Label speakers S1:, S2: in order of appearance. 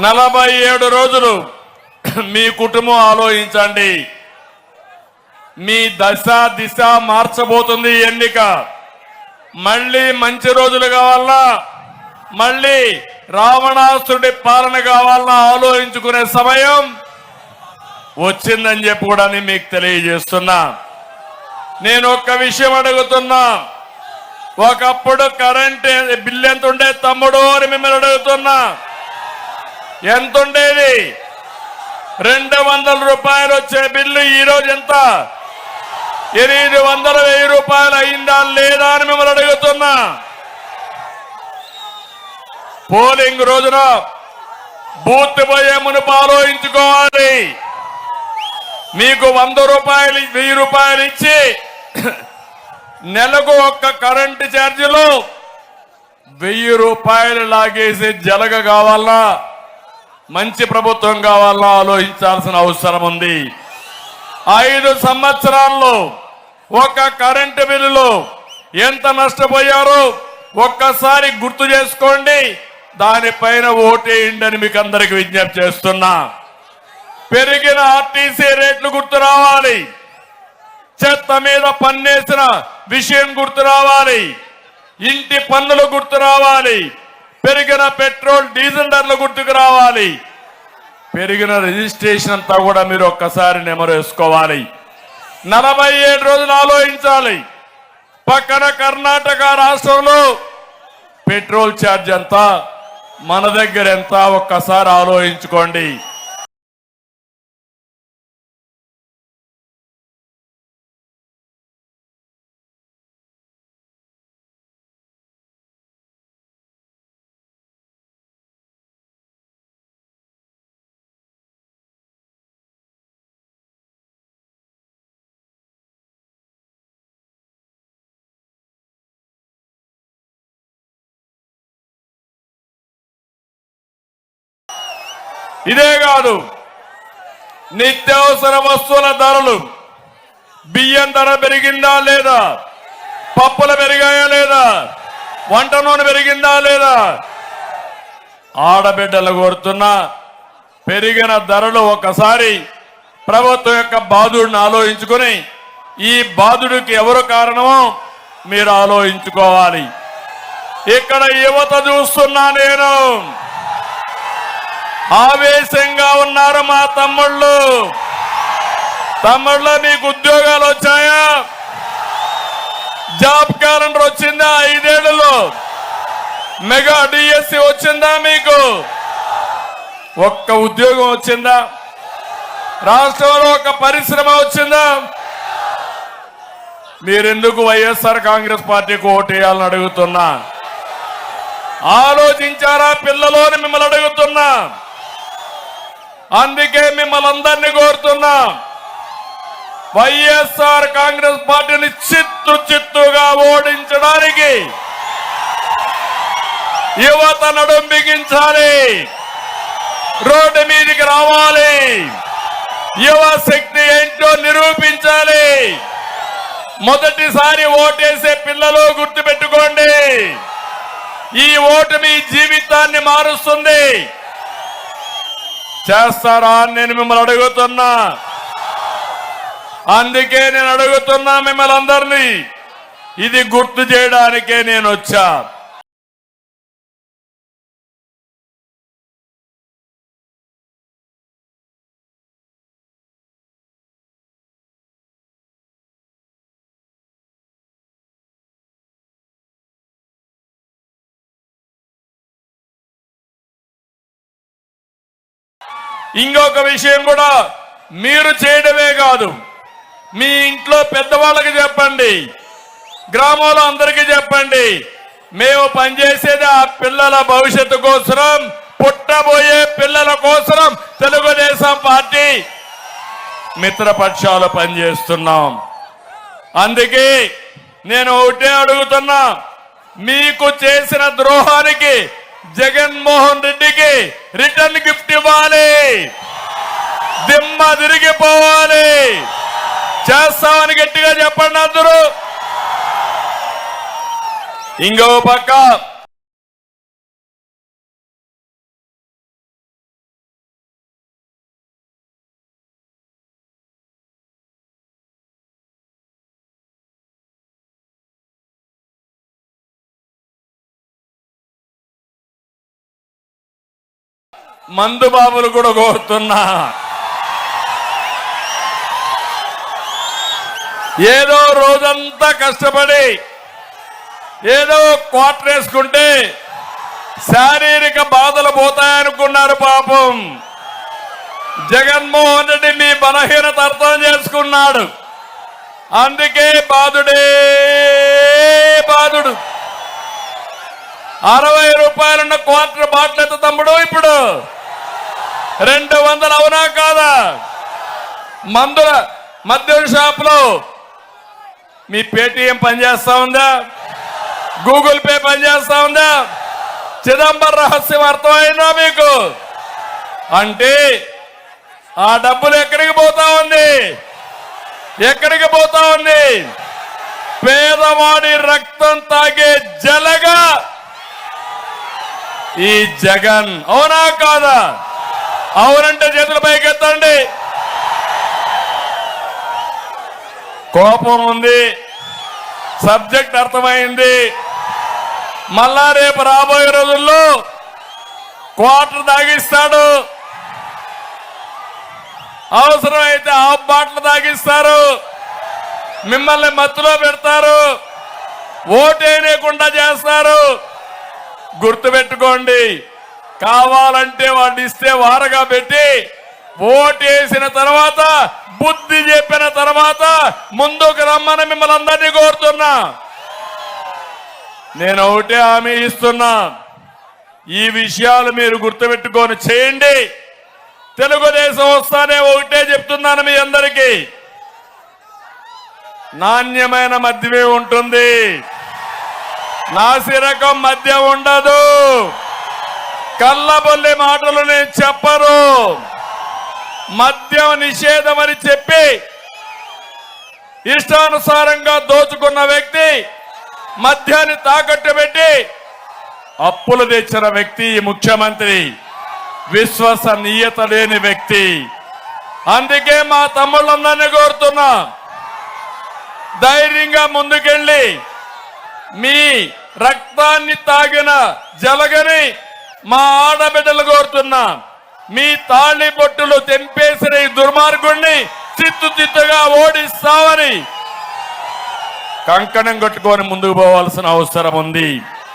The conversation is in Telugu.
S1: నలభై ఏడు రోజులు మీ కుటుంబం ఆలోచించండి. మీ దశ దిశ మార్చబోతుంది ఎన్నిక. మళ్ళీ మంచి రోజులు కావాలా? మళ్ళీ రావణాసుడి పాలన కావాలా? ఆలోచించుకునే సమయం వచ్చిందని చెప్పి కూడా నేను మీకు తెలియజేస్తున్నా. నేను ఒక్క విషయం అడుగుతున్నా. ఒకప్పుడు కరెంట్ బిల్ ఎంత ఉండే తమ్ముడు అని మిమ్మల్ని అడుగుతున్నా. ఎంత ఉండేది రెండు వందల రూపాయలు వచ్చే బిల్లు ఈరోజు ఎంత? ఎనిమిది వందల వెయ్యి రూపాయలు అయిందా లేదా అని మిమ్మల్ని అడుగుతున్నా. పోలింగ్ రోజున బూత్ పోయే మునుపు ఆలోచించుకోవాలి. మీకు వంద రూపాయలు వెయ్యి రూపాయలు ఇచ్చి నెలకు ఒక్క కరెంటు ఛార్జీలు వెయ్యి రూపాయలు లాగేసి జలగ కావాలా? మంచి ప్రభుత్వం కావాలో ఆలోచించాల్సిన అవసరం ఉంది. ఐదు సంవత్సరాల్లో ఒక కరెంటు బిల్లులో ఎంత నష్టపోయారో ఒక్కసారి గుర్తు చేసుకోండి. దానిపైన ఓటేయండి అని మీకు అందరికి విజ్ఞప్తి చేస్తున్నా. పెరిగిన ఆర్టీసీ రేట్లు గుర్తు రావాలి. చెత్త మీద పన్నేసిన విషయం గుర్తు రావాలి. ఇంటి పన్నులు గుర్తు రావాలి. పెరిగిన పెట్రోల్ డీజిల్ ధరలు గుర్తుకు రావాలి. పెరిగిన రిజిస్ట్రేషన్ అంతా కూడా మీరు ఒక్కసారి నెమరేసుకోవాలి నలభై ఏడు రోజులు ఆలోచించాలి. పక్కన కర్ణాటక రాష్ట్రంలో పెట్రోల్ ఛార్జ్ ఎంత? మన దగ్గర ఎంత? ఒక్కసారి ఆలోచించుకోండి. ఇదే కాదు నిత్యావసర వస్తువుల ధరలు బియ్యం ధర పెరిగిందా లేదా? పప్పులు పెరిగాయా లేదా? వంట నూనె పెరిగిందా లేదా? ఆడబిడ్డలు కోరుతున్నా పెరిగిన ధరలు ఒకసారి ప్రభుత్వం యొక్క బాధుడిని ఆలోచించుకొని ఈ బాధుడికి ఎవరు కారణమో మీరు ఆలోచించుకోవాలి. ఇక్కడ యువత చూస్తున్నా నేను. ఆవేశంగా ఉన్నారు మా తమ్ముళ్ళు. తమ్ముళ్ళు మీకు ఉద్యోగాలు వచ్చాయా? జాబ్ క్యాలెండర్ వచ్చిందా ఐదేళ్ళలో? మెగా డిఎస్సి వచ్చిందా మీకు? ఒక్క ఉద్యోగం వచ్చిందా? రాష్ట్రంలో ఒక పరిశ్రమ వచ్చిందా? మీరెందుకు వైఎస్ఆర్ కాంగ్రెస్ పార్టీకి ఓటేయాలని అడుగుతున్నా? ఆలోచించారా పిల్లలోని మిమ్మల్ని అడుగుతున్నా? అందుకే మిమ్మల్ని అందరినీ కోరుతున్నాం. వైఎస్ఆర్ కాంగ్రెస్ పార్టీని చిత్తు చిత్తుగా ఓడించడానికి యువత నడుం బిగించాలి రోడ్డు మీదకి రావాలి. యువ శక్తి ఏంటో నిరూపించాలి. మొదటిసారి ఓటేసే పిల్లలు గుర్తుపెట్టుకోండి. ఈ ఓటు మీ జీవితాన్ని మారుస్తుంది. చేస్తారా అని నేను మిమ్మల్ని అడుగుతున్నా. అందుకే నేను అడుగుతున్నా మిమ్మల్ని అందరినీ. ఇది గుర్తు చేయడానికే నేను వచ్చా. ఇంకొక విషయం కూడా మీరు చేయడమే కాదు. మీ ఇంట్లో పెద్దవాళ్ళకి చెప్పండి. గ్రామంలో అందరికీ చెప్పండి. మేము పనిచేసేది ఆ పిల్లల భవిష్యత్తు కోసరం పుట్టబోయే పిల్లల కోసరం తెలుగుదేశం పార్టీ మిత్రపక్షాలు పనిచేస్తున్నాం. అందుకే నేను ఒకటే అడుగుతున్నా మీకు చేసిన ద్రోహానికి జగన్మోహన్ రెడ్డికి రిటర్న్ గిఫ్ట్ ఇవ్వాలి. దిమ్మ తిరిగిపోవాలి చేస్తామని గట్టిగా చెప్పండి అందరూ. ఇంకో పక్క మందు బాబులు కూడా కోరుతున్నా. ఏదో రోజంతా కష్టపడి ఏదో క్వార్టర్ వేసుకుంటే శారీరక బాధలు పోతాయనుకున్నారు పాపం. జగన్మోహన్ రెడ్డి మీ బలహీనత అర్థం చేసుకున్నాడు. అందుకే బాధుడే బాధుడు. అరవై రూపాయలున్న క్వార్టర్ బాట్లెత్త తమ్ముడు ఇప్పుడు? రెండు వందలు అవునా కాదా? మందుల మద్యం షాపులో మీ పేటిఎం పనిచేస్తా ఉందా? గూగుల్ పే పనిచేస్తా ఉందా? చిదంబర రహస్యం అర్థమైందా మీకు? అంటే ఆ డబ్బులు ఎక్కడికి పోతా ఉంది? ఎక్కడికి పోతా ఉంది? పేదవాడి రక్తం తాగే జలగా ఈ జగన్. అవునా కాదా? అవునంటే చేతుల పైకెత్తండి. కోపం ఉంది. సబ్జెక్ట్ అర్థమైంది. మళ్ళా రేపు రాబోయే రోజుల్లో క్వార్టర్ తాగిస్తాడు. అవసరమైతే హాఫ్ బాటిల్ తాగిస్తారు. మిమ్మల్ని మత్తులో పెడతారు. ఓటేయకుండా చేస్తారు. గుర్తుపెట్టుకోండి. కావాలంటే వాడిని ఇస్తే వారగా పెట్టి ఓటేసిన తర్వాత బుద్ధి చెప్పిన తర్వాత ముందుకు రమ్మని మిమ్మల్ని అందరినీ కోరుతున్నా. నేను ఒకటే హామీ ఇస్తున్నా. ఈ విషయాలు మీరు గుర్తుపెట్టుకొని చేయండి. తెలుగుదేశం వస్తానే ఒకటే చెప్తున్నాను మీ అందరికీ. నాణ్యమైన మద్యమే ఉంటుంది. నాసిరకం మద్యం ఉండదు. కళ్ళబొల్లి మాటలు నేను చెప్పరు. మద్యం నిషేధం అని చెప్పి ఇష్టానుసారంగా దోచుకున్న వ్యక్తి మద్యాన్ని తాకట్టు పెట్టి అప్పులు తెచ్చిన వ్యక్తి ముఖ్యమంత్రి. విశ్వసనీయత లేని వ్యక్తి. అందుకే మా తమ్ముళ్ళందరినీ కోరుతున్నా ధైర్యంగా ముందుకెళ్ళి మీ రక్తాన్ని తాగిన జలగని మా ఆడబిడ్డలు కోరుతున్నా మీ తాళి బొట్టులు తెంపేసిన ఈ దుర్మార్గుణ్ణి చిత్తుచిత్తుగా ఓడిస్తామని కంకణం కట్టుకొని ముందుకు పోవాల్సిన అవసరం ఉంది.